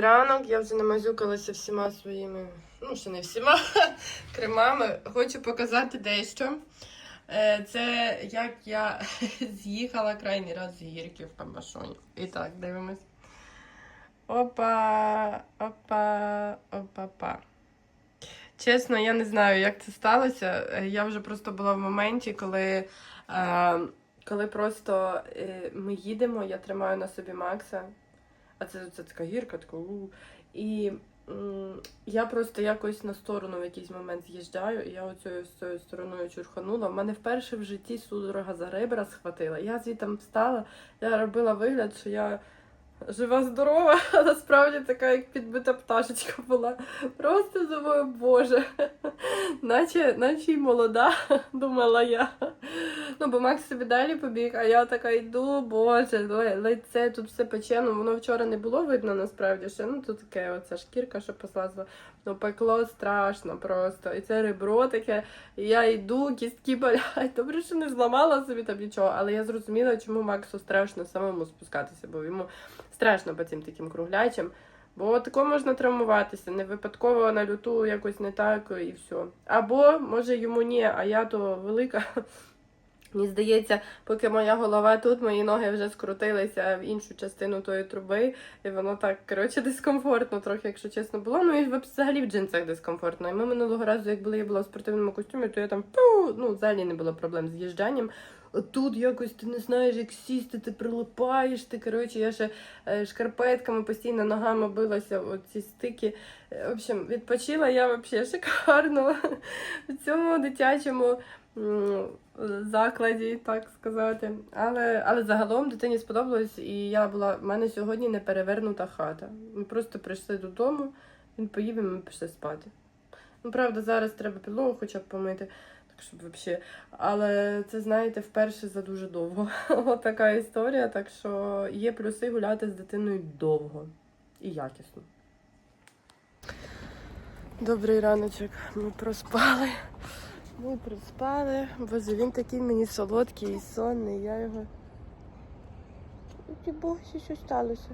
Ранок я вже намазюкалася всіма своїми, ну ще не всіма кремами. Хочу показати дещо. Е, Це як я з'їхала крайній раз з гірки в Памбашоні. І так, дивимось. Опа, опа, опа-па. Чесно, я не знаю, як це сталося. Е, Я вже просто була в моменті, коли, е, коли просто е, ми їдемо, я тримаю на собі Макса, а це, це така гірка, така у. І м, я просто якось на сторону в якийсь момент з'їжджаю, і я оцею цією стороною чурханула. У мене вперше в житті судорога за ребра схватила. Я звідти встала, я робила вигляд, що я жива здорова, а насправді така, як підбита пташечка була. Просто думаю, боже, наче, наче й молода, думала я. Ну, бо Макс собі далі побіг, а я така йду, боже, лице тут все пече. Ну, воно вчора не було видно насправді ще. Ну, тут таке оця шкірка, що послазла. Ну, пекло страшно просто. І це ребро таке. І я йду, кістки болять. Добре, що не зламала собі там нічого, але я зрозуміла, чому Максу страшно самому спускатися, бо йому страшно по цим таким круглячим. Бо тако можна травмуватися, не випадково на люту якось не так і все. Або, може, йому ні, а я то велика. Мені здається, поки моя голова тут, мої ноги вже скрутилися в іншу частину тої труби, і воно так, коротше, дискомфортно трохи, якщо чесно було. Ну і взагалі в джинсах дискомфортно. І ми минулого разу, як були, я була в спортивному костюмі, то я там ну, взагалі не було проблем з їжджанням. Тут якось ти не знаєш, як сісти, ти прилипаєш, ти коротше, я ще е, шкарпетками постійно ногами билася, оці стики. Е, В общем, відпочила я взагалі шикарно в цьому дитячому закладі, так сказати. Але, але загалом дитині сподобалось, і я була. в мене сьогодні не перевернута хата. Ми просто прийшли додому, він поїв і ми пішли спати. Ну, правда, зараз треба підлогу хоча б помити. Взагалі. Але це, знаєте, вперше за дуже довго. От така історія. Так що є плюси гуляти з дитиною довго і якісно. Добрий раночок. Ми проспали. Ми проспали. Боже, він такий мені солодкий і сонний. Я його. Ти богся, що сталося?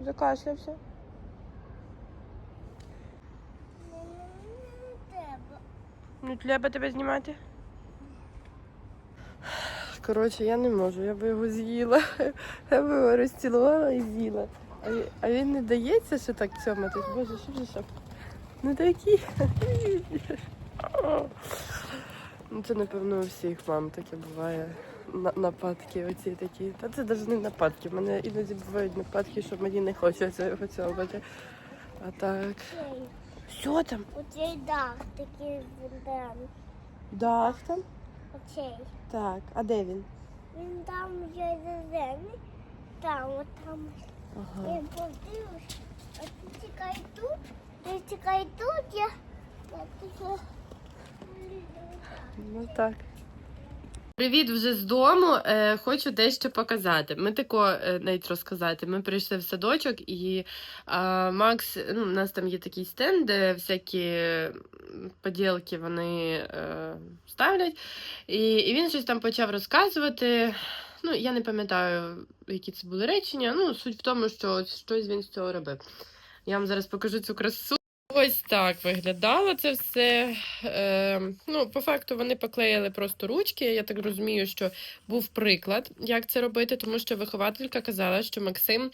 Закашлявся. Не треба тебе знімати. Коротше, я не можу, я би його з'їла. Я би його розцілувала і з'їла. А, він не дається ще так цьоматись. Боже, що ж що? Ну такі. Ну, це, напевно, у всіх мам таке буває. На- Нападки оці такі. Та це навіть не нападки. В мене іноді бувають нападки, що мені не хочеться його цьомати. А так. Що там? Оцей дах такий зелений. Дах там? Оцей. Так, а де він? Він там є зелений. Там, от там. Ага. Я подивлюсь. А ти тікай тут. Ти тікай тут, я. Я тільки. Ну так. Привіт вже з дому. Е, хочу дещо показати. Ми тако е, навіть розказати. Ми прийшли в садочок, і е, Макс, ну, у нас там є такий стенд, де всякі поділки вони е, ставлять. І, і він щось там почав розказувати. Ну, я не пам'ятаю, які це були речення. Ну, суть в тому, що щось він з цього робив. Я вам зараз покажу цю красу. Ось так виглядало це все. Е, ну, по факту вони поклеїли просто ручки. Я так розумію, що був приклад, як це робити, тому що вихователька казала, що Максим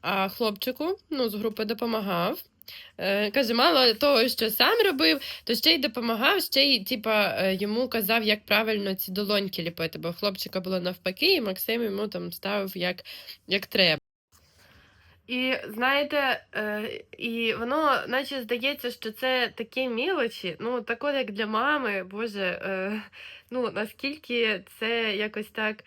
а, хлопчику ну, з групи допомагав. Е, каже, мало того, що сам робив, то ще й допомагав, ще й типа, е, йому казав, як правильно ці долоньки ліпити, бо хлопчика було навпаки, і Максим йому там ставив як, як треба. І знаєте, е, і воно наче здається, що це такі мілочі, ну так як для мами, Боже, е, ну наскільки це якось так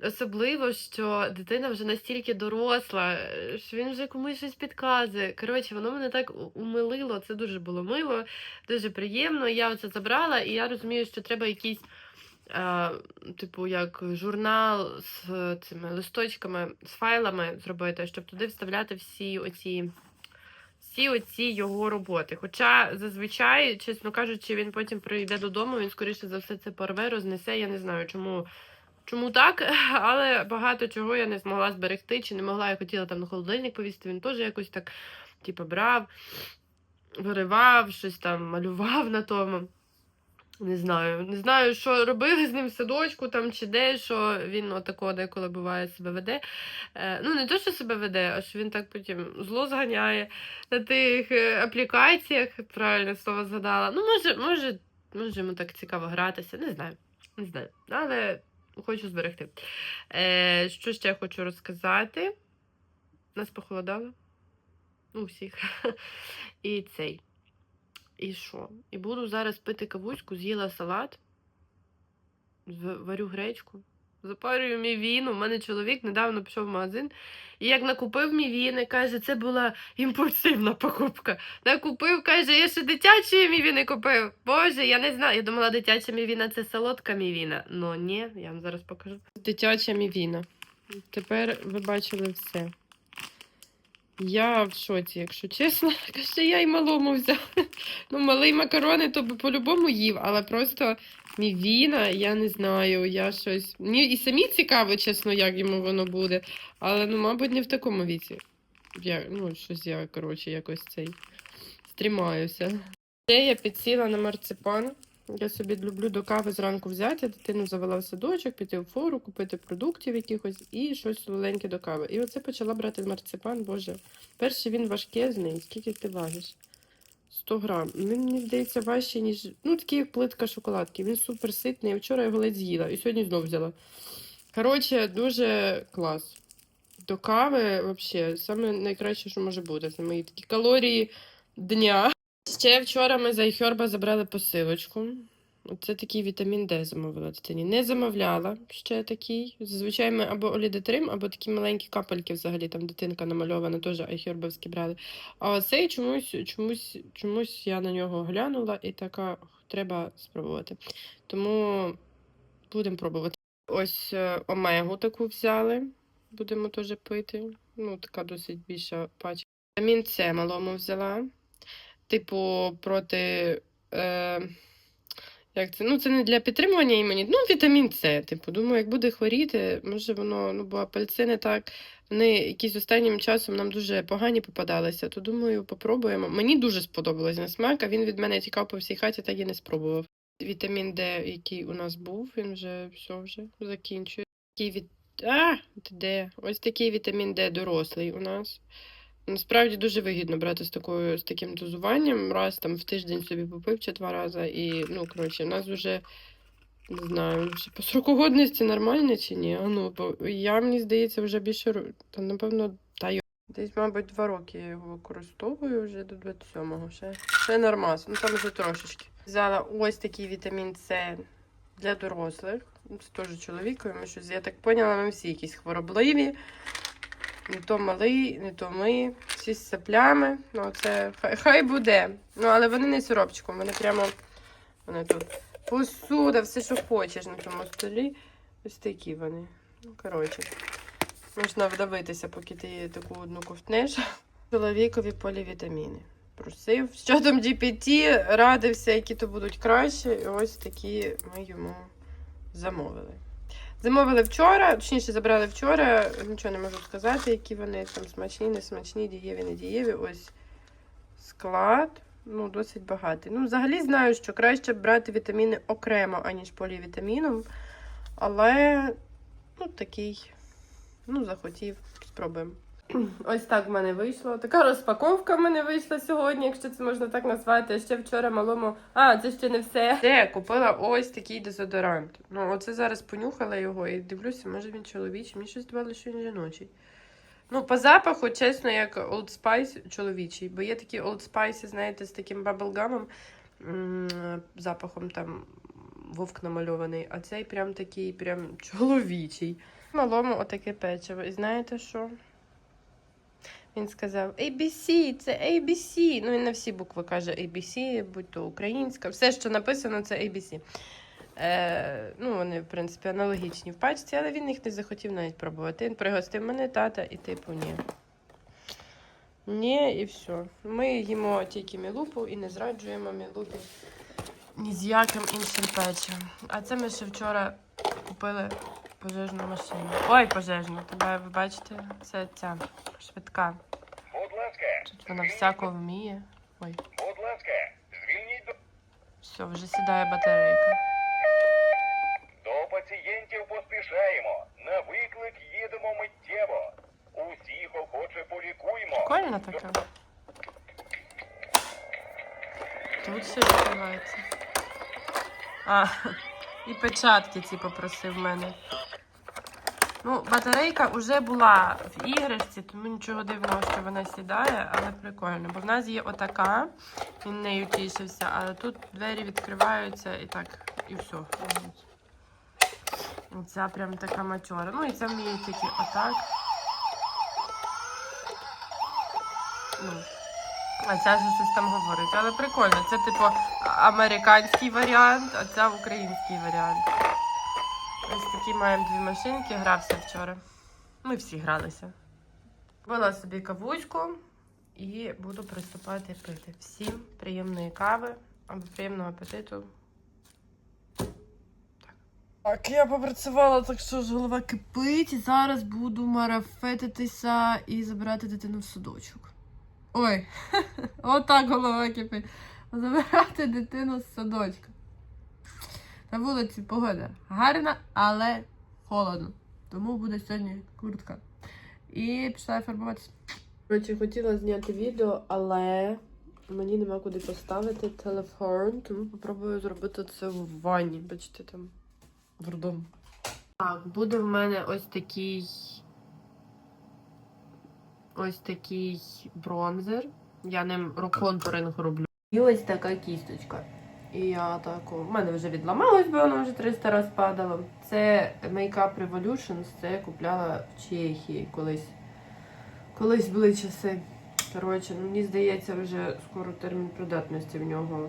особливо, що дитина вже настільки доросла, е, що він вже комусь щось підказує. Коротше, воно мене так умилило, це дуже було мило, дуже приємно. Я оце забрала, і я розумію, що треба якийсь. Типу, як журнал з цими листочками, з файлами зробити, щоб туди вставляти всі оці, всі оці його роботи. Хоча зазвичай, чесно кажучи, він потім прийде додому, він скоріше за все це порве, рознесе. Я не знаю, чому чому так, але багато чого я не змогла зберегти, чи не могла, я хотіла там на холодильник повісти, він теж якось так, типу, брав, виривав, щось там малював на тому. Не знаю, не знаю, що робили з ним в садочку там чи де, що він отако деколи буває себе веде. Е, ну, не то, що себе веде, а що він так потім зло зганяє на тих е, аплікаціях, правильно слово згадала. Ну, може, може, може йому так цікаво гратися, не знаю. Не знаю. Але хочу зберегти. Е, що ще хочу розказати? Нас похолодало. У всіх. І цей. І що? І буду зараз пити кавуську, з'їла салат, варю гречку, запарюю мівіну. У мене чоловік недавно пішов в магазин і як накупив мівіни, каже, це була імпульсивна покупка. Накупив, каже, я ще дитячої мівіни купив. Боже, я не знаю. Я думала, дитяча мівіна це солодка мівіна. Ну ні, я вам зараз покажу. Дитяча мівіна. Тепер ви бачили все. Я в шоці, якщо чесно. Каже, я й малому взяв. Ну, малий макарони, то би по-любому їв, але просто мівіна, я не знаю, я щось. Мені і самі цікаво, чесно, як йому воно буде. Але, ну, мабуть, не в такому віці. Я, ну, щось я, коротше, якось цей стрімаюся. Ще я підсіла на марципан. Я собі люблю до кави зранку взяти, дитину завела в садочок, піти в фору, купити продуктів якихось і щось маленьке до кави. І оце почала брати марципан, боже. Перший він важкезний. Скільки ти важиш? 100 грам. Він мені здається важче, ніж. Ну, такий як плитка шоколадки. Він супер ситний. Я вчора його ледь з'їла і сьогодні знов взяла. Коротше, дуже клас. До кави, взагалі, найкраще, що може бути. Це мої такі калорії дня. Ще вчора ми за iHerb забрали посилочку. Це такий вітамін Д замовила дитині. Не замовляла ще такий. Зазвичай ми або олідетрим, або такі маленькі капельки взагалі, там дитинка намальована, теж айхербовські брали. А оцей чомусь, чомусь, чомусь я на нього глянула і така треба спробувати. Тому будемо пробувати. Ось е, омегу таку взяли. Будемо теж пити. Ну, така досить більша пачка. Вітамін С малому взяла. Типу, проти. Е, як це? Ну, це не для підтримування імені. Ну, вітамін С. Типу, думаю, як буде хворіти, може воно, ну, бо апельсини так, вони якісь останнім часом нам дуже погані попадалися, то думаю, попробуємо. Мені дуже сподобалось на смак, а він від мене тікав по всій хаті, так і не спробував. Вітамін Д, який у нас був, він вже все вже закінчує. Такий від... А, Д. Ось такий вітамін Д дорослий у нас. Насправді дуже вигідно брати з такою з таким дозуванням. Раз там в тиждень собі попив чи два рази. І, ну, коротше, у нас вже не знаю, вже по сроку годності нормально чи ні. Ну, бо я, мені здається, вже більше та, напевно, та й. Десь, мабуть, два роки я його використовую вже до 27-го. Ще, ще нормас, ну там вже трошечки. Взяла ось такий вітамін С для дорослих. Це теж чоловікові. Щось, я так поняла, ми всі якісь хворобливі. Не то малий, не то ми. Всі з саплями. Ну, це хай, хай буде. Ну, але вони не сиропчиком, вони прямо вони тут. Посуда, все, що хочеш на тому столі. Ось такі вони. Ну, коротше. Можна вдавитися, поки ти таку одну ковтнеш. Чоловікові полівітаміни. Просив. Що там GPT, радився, які то будуть краще. І ось такі ми йому замовили. Замовили вчора, точніше забрали вчора. Нічого не можу сказати, які вони там смачні, не смачні, дієві, не дієві. Ось склад. Ну, досить багатий. Ну, взагалі знаю, що краще брати вітаміни окремо, аніж полівітаміном. Але, ну, такий, ну, захотів, спробуємо. Ось так в мене вийшло. Така розпаковка в мене вийшла сьогодні, якщо це можна так назвати. Ще вчора малому. А, це ще не все. Де купила ось такий дезодорант. Ну, оце зараз понюхала його і дивлюся, може він чоловічий. Мені щось здавалося, що він жіночий. Ну, по запаху, чесно, як Old Spice чоловічий, бо є такі Old Spice, знаєте, з таким баблгамом, запахом там вовк намальований, а цей прям такий, прям чоловічий. Малому отаке печиво. І знаєте що? Він сказав ABC, це ABC. Ну, він на всі букви каже ABC, будь то українська. Все, що написано, це ABC. Е, ну, вони, в принципі, аналогічні в пачці, але він їх не захотів навіть пробувати. Він пригостив мене тата і типу ні. Ні, і все. Ми їмо тільки мілупу і не зраджуємо мілупі ні з яким іншим печивом. А це ми ще вчора купили пожежну машину. Ой, пожежну. Тебе ви бачите? Це ця швидка. Тут вона всяко вміє. Ой, все, вже сідає батарейка. до пацієнтів поспішаємо. На виклик їдемо миттєво. Усіх охоче полікуємо. Прикольно таке. Тут все відкривається. А, і печатки ці попросив мене. Ну, батарейка вже була в іграшці, тому нічого дивного, що вона сідає, але прикольно. Бо в нас є отака, він нею тішився, але тут двері відкриваються і так, і все. Оця прям така матьора. Ну і це вміє тільки отак. Ну, а ця ж щось там говорить. Але прикольно. Це типу американський варіант, а це український варіант. Ось такі маємо дві машинки, грався вчора. Ми всі гралися. Вила собі кавуську і буду приступати пити. Всім приємної кави або приємного апетиту. Так, я попрацювала, так що ж голова кипить. Зараз буду марафетитися і забирати дитину в садочок. Ой, отак голова кипить. Забирати дитину з садочка. На вулиці погода гарна, але холодно. Тому буде сьогодні куртка. І пішла фарбуватися. Коротше, хотіла зняти відео, але мені нема куди поставити телефон, тому попробую зробити це в ванні. Бачите, там дурдом. Так, буде в мене ось такий. Ось такий бронзер. Я ним роконтуринг роблю. І ось така кісточка. І я так. У мене вже відламалось, бо воно вже 300 раз падало. Це Makeup Revolutions, це я купляла в Чехії колись. Колись були часи. Коротше, ну, мені здається, вже скоро термін придатності в нього.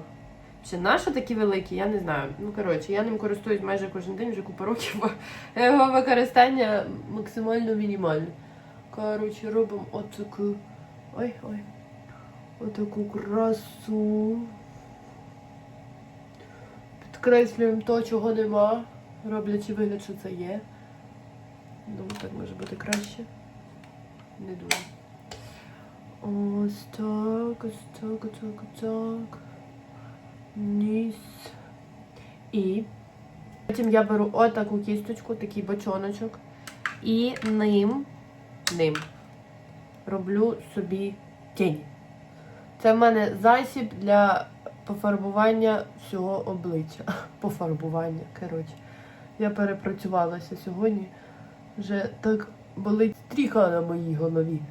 Чи наші такі великі, я не знаю. Ну, коротше, я ним користуюсь майже кожен день, вже купа років, бо його використання максимально мінімальне. Коротше, робимо отаку. Ой-ой. Отаку красу. Підкреслюємо то, чого нема, роблячи вигляд, що це є. Ну, так може бути краще. Не дуже. Ось так, ось так, ось так, ось так. Ніс. І потім я беру отаку кісточку, такий бочоночок. І ним, ним роблю собі тінь. Це в мене засіб для пофарбування всього обличчя. Пофарбування, коротше. Я перепрацювалася сьогодні. Вже так болить стріха на моїй голові.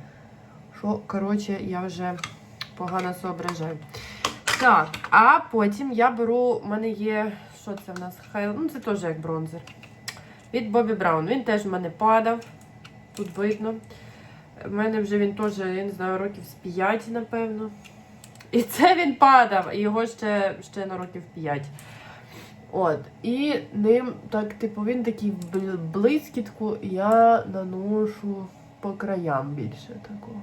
Що, коротше, я вже погано соображаю. Так, а потім я беру, у мене є, що це в нас? Хай, ну це теж як бронзер. Від Бобі Браун. Він теж в мене падав. Тут видно. У мене вже він теж, я не знаю, років з 5, напевно. І це він падав, і його ще, ще на років 5. От. І ним, так, типу, він такий блискітку, я наношу по краям більше такого.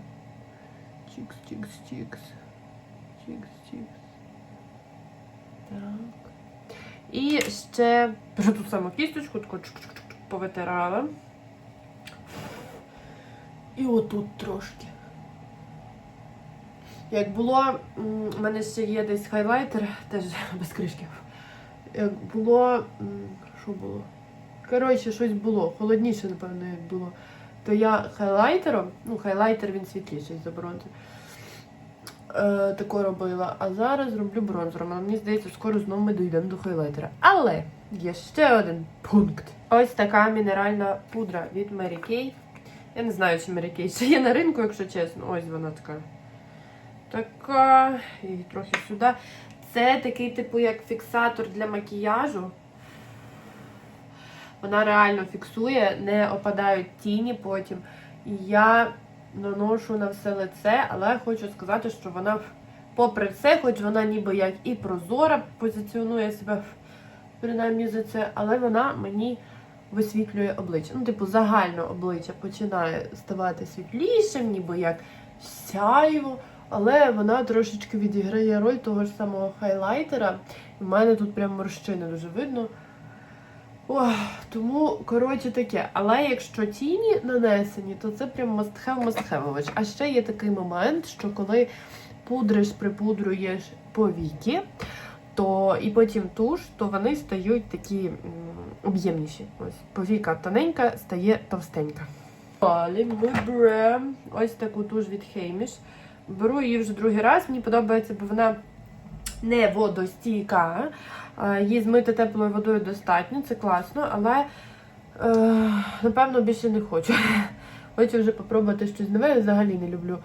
Чікс, чікс, чікс. Чікс, чікс. Так. І ще беру ту саму кісточку, таку чук-чук-чук повитирала. І отут трошки. Як було, у мене ще є десь хайлайтер, теж без кришки. Як було. Що було? Коротше, щось було. Холодніше, напевно, як було. То я хайлайтером, ну, хайлайтер він світліший за бронзер. Е, тако робила. А зараз роблю бронзером. Але мені здається, скоро знову ми дійдемо до хайлайтера. Але є ще один пункт. Ось така мінеральна пудра від Mary Kay. Я не знаю, чи Mary Kay ще є на ринку, якщо чесно. Ось вона така. Така. І трохи сюди. Це такий, типу, як фіксатор для макіяжу. Вона реально фіксує, не опадають тіні потім. І я наношу на все лице, але хочу сказати, що вона, попри все, хоч вона ніби як і прозора, позиціонує себе принаймні за це, але вона мені висвітлює обличчя. Ну, типу, загально обличчя починає ставати світлішим, ніби як сяйво. Але вона трошечки відіграє роль того ж самого хайлайтера. У мене тут прям морщини дуже видно. Ох, тому, коротше, таке. Але якщо тіні нанесені, то це прям мастхев мастхевович. А ще є такий момент, що коли пудриш, припудруєш повіки, то і потім туш, то вони стають такі об'ємніші. Ось повіка тоненька стає товстенька. Далі ми беремо ось таку туш від Хейміш. Беру її вже другий раз. Мені подобається, бо вона не водостійка. Е, Її змити теплою водою достатньо, це класно, але е, напевно більше не хочу. Хочу вже попробувати щось нове. Я взагалі не люблю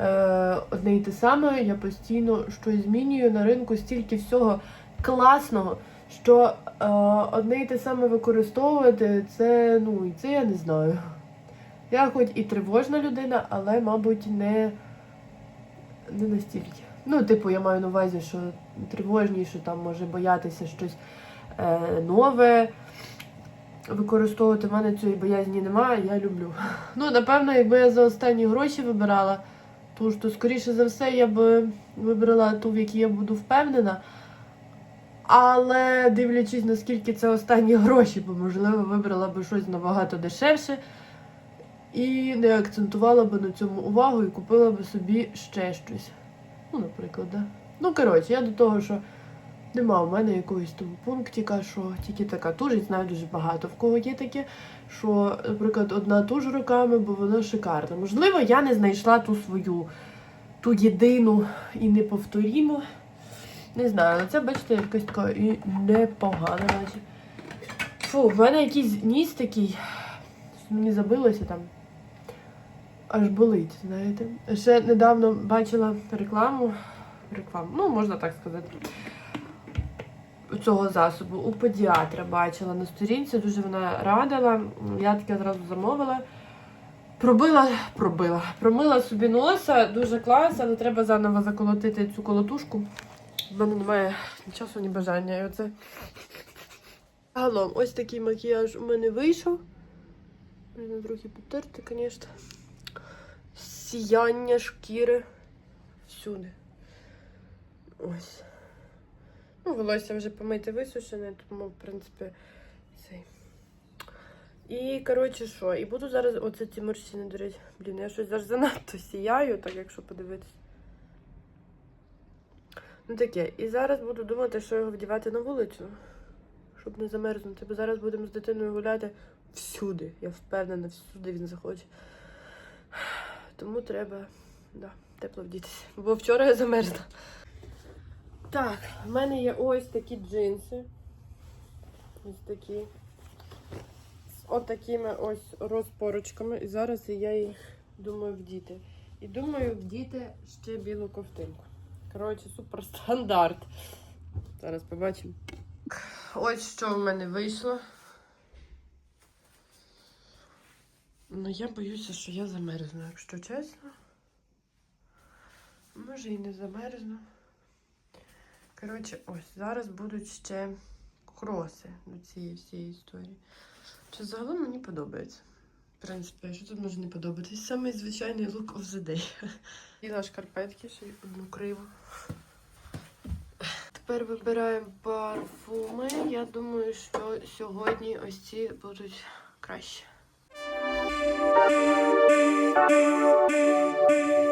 е, одне і те саме. Я постійно щось змінюю на ринку стільки всього класного, що е, одне і те саме використовувати, це ну і це я не знаю. Я хоч і тривожна людина, але, мабуть, не, не настільки. Ну, типу, я маю на увазі, що тривожні, що там може боятися щось е, нове використовувати. В мене цієї боязні немає, я люблю. Ну, напевно, якби я за останні гроші вибирала, то то, скоріше за все, я б вибрала ту, в якій я буду впевнена. Але дивлячись, наскільки це останні гроші, бо, можливо, вибрала би щось набагато дешевше і не акцентувала би на цьому увагу і купила би собі ще щось. Ну, наприклад, да. Ну, коротше, я до того, що нема в мене якогось там пунктика, що тільки така і знаю дуже багато в кого є таке, що, наприклад, одна туш руками, бо вона шикарна. Можливо, я не знайшла ту свою, ту єдину і неповторіму. Не знаю, але це, бачите, якась така і непогана наче. Фу, в мене якийсь ніс такий. Мені забилося там. Аж болить, знаєте. Ще недавно бачила рекламу. Рекламу, ну, можна так сказати. Цього засобу у педіатра бачила на сторінці, дуже вона радила. Я таке зразу замовила. Пробила, пробила, промила собі носа, дуже клас, але треба заново заколотити цю колотушку. В мене немає ні часу, ні бажання. Оце. Загалом, ось такий макіяж у мене вийшов. Трохи потерти, звісно. Сіяння шкіри всюди. Ось. Ну, волосся вже помити висушене, тому, в принципі, цей. І, коротше, що? І буду зараз. Оце ці морщини, до речі. Блін, я щось зараз занадто сіяю, так якщо подивитись. Ну таке. І зараз буду думати, що його вдівати на вулицю, щоб не замерзнути. Бо зараз будемо з дитиною гуляти всюди. Я впевнена, всюди він захоче. Тому треба да, тепло вдітися. Бо вчора я замерзла. Так, в мене є ось такі джинси. Ось такі. З отакими ось розпорочками. І зараз я їх думаю вдіти. І думаю вдіти ще білу ковтинку. Коротше, супер стандарт. Зараз побачимо. Ось що в мене вийшло. Ну, я боюся, що я замерзну, якщо чесно. Може і не замерзну. Коротше, ось, зараз будуть ще кроси до цієї всієї історії. Чи загалом мені подобається. В принципі, що тут може не подобатись? Самий звичайний look of the day. Діла шкарпетки, ще й одну криву. Тепер вибираємо парфуми. Я думаю, що сьогодні ось ці будуть краще. Thank you.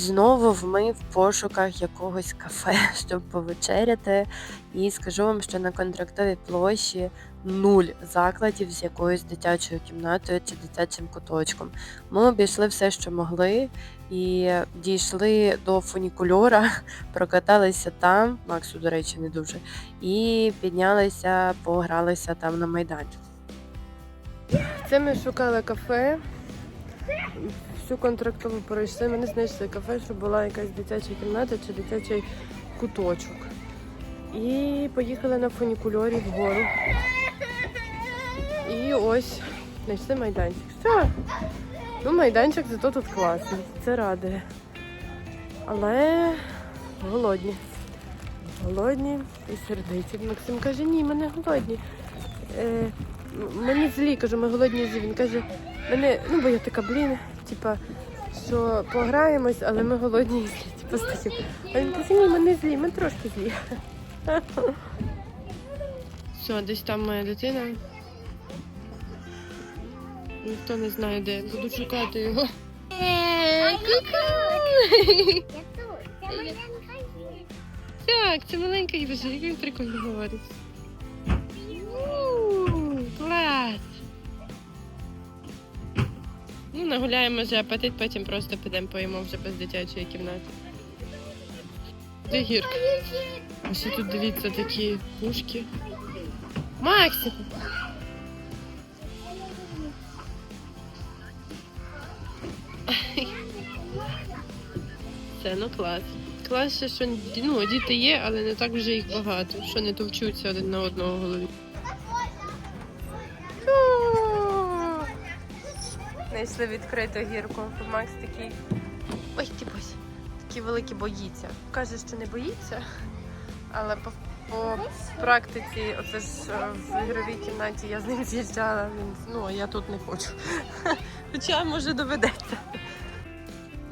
Знову ми в пошуках якогось кафе, щоб повечеряти. І скажу вам, що на контрактовій площі нуль закладів з якоюсь дитячою кімнатою чи дитячим куточком. Ми обійшли все, що могли, і дійшли до фунікульора, прокаталися там, Максу, до речі, не дуже, і піднялися, погралися там на майданчику. Це ми шукали кафе. Всю контрактову пройшли. Ми знайшли кафе, щоб була якась дитяча кімната чи дитячий куточок. І поїхали на фунікульорі вгору. І ось знайшли майданчик. Все. Ну, майданчик зато тут класний. Це радує. Але голодні. Голодні і сердиті. Максим каже, ні, ми не голодні. Е, м- ми не злі, кажу, ми голодні злі. Він каже, мене, ну бо я така, блін, типа, що пограємось, але ми голодні і злі. Типа з. А він каже, ні, ми не злі, ми трошки злі. Все, десь там моя дитина. Ніхто не знає де. Буду шукати його. Є. Так, це маленька Євжа, як він прикольно говорить. Ну, нагуляємо вже апетит, потім просто підемо поїмо вже без дитячої кімнати. Де гірка? Ще тут дивіться такі пушки. Максику! Це ну клас. Клас, що ну, діти є, але не так вже їх багато, що не товчуться один на одного голові. Знайшли відкриту гірку. Макс такий. Ой, ти бось. Такий великий боїться. Каже, що не боїться, але по, по практиці, оце ж е, в ігровій кімнаті я з ним з'їжджала. Він ну а я тут не хочу. Хоча може доведеться.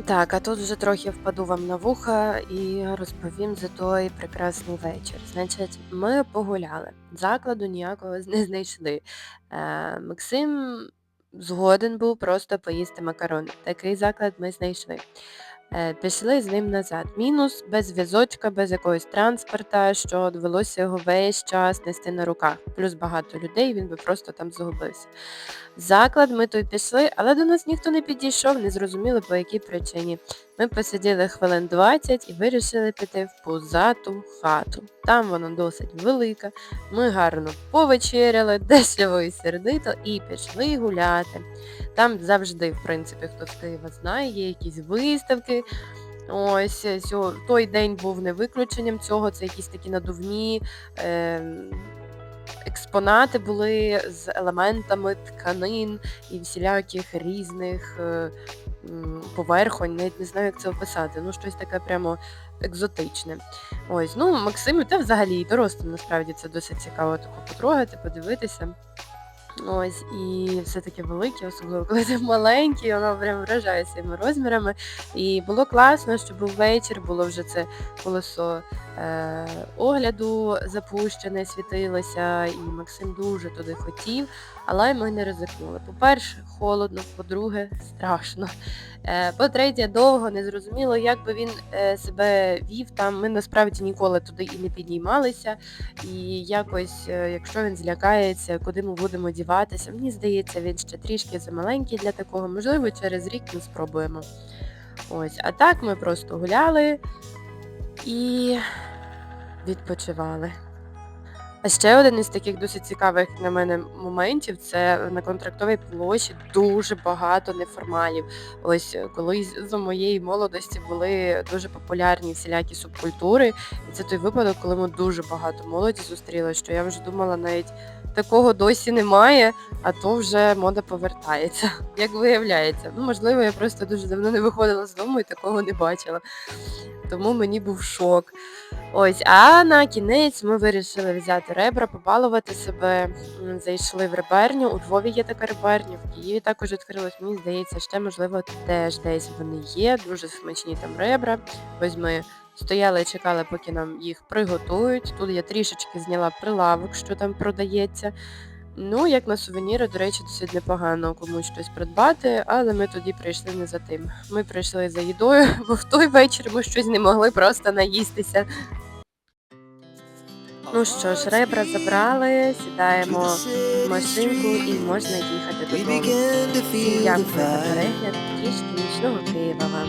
Так, а тут вже трохи впаду вам на вуха і розповім за той прекрасний вечір. Значить, ми погуляли, закладу ніякого не знайшли. Е, Максим згоден був просто поїсти макарони. Такий заклад ми знайшли. Е, Пішли з ним назад. Мінус без візочка, без якогось транспорта, що довелося його весь час нести на руках. Плюс багато людей, він би просто там загубився. Заклад ми той пішли, але до нас ніхто не підійшов, не зрозуміли по якій причині. Ми посиділи хвилин 20 і вирішили піти в пузату хату. Там вона досить велика. Ми гарно повечеряли, дешево і сердито, і пішли гуляти. Там завжди, в принципі, хто з Києва знає, є якісь виставки. Ось сьо- той день був не виключенням цього. Це якісь такі надувні. Е- Експонати були з елементами тканин і всіляких різних е, поверхонь, навіть не знаю, як це описати. Ну, щось таке прямо екзотичне. Ось, ну, Максиму, та взагалі і дорослим насправді це досить цікаво тако потрогати, подивитися. Ось, і все таке велике, особливо коли ти маленький, воно прям вражає своїми розмірами. І було класно, що був вечір, було вже це колесо е, огляду запущене, світилося, і Максим дуже туди хотів, але ми не ризикнули. По-перше, холодно, по-друге, страшно. Е, по-третє, довго не зрозуміло, як би він е, себе вів там. Ми насправді ніколи туди і не піднімалися. І якось, е, якщо він злякається, куди ми будемо діватися, мені здається, він ще трішки замаленький для такого. Можливо, через рік ми спробуємо. Ось, а так ми просто гуляли і відпочивали. А ще один із таких досить цікавих на мене моментів це на контрактовій площі дуже багато неформалів. Ось е, колись за моєї молодості були дуже популярні всілякі субкультури. І це той випадок, коли ми дуже багато молоді зустріли, що я вже думала, навіть такого досі немає, а то вже мода повертається, як виявляється. Ну, можливо, я просто дуже давно не виходила з дому і такого не бачила. Тому мені був шок. Ось, а на кінець ми вирішили взяти ребра, побалувати себе. Зайшли в реберню. У Львові є така реберня, в Києві також відкрилась. Мені здається, ще можливо теж десь вони є. Дуже смачні там ребра. Ось ми стояли і чекали, поки нам їх приготують. Тут я трішечки зняла прилавок, що там продається. Ну, як на сувеніри, до речі, досить непогано комусь щось придбати, але ми тоді прийшли не за тим. Ми прийшли за їдою, бо в той вечір ми щось не могли просто наїстися. Ну що ж, ребра забрали, сідаємо в машинку і можна їхати додому. Всім дякую за перегляд. Трішки нічного Києва вам.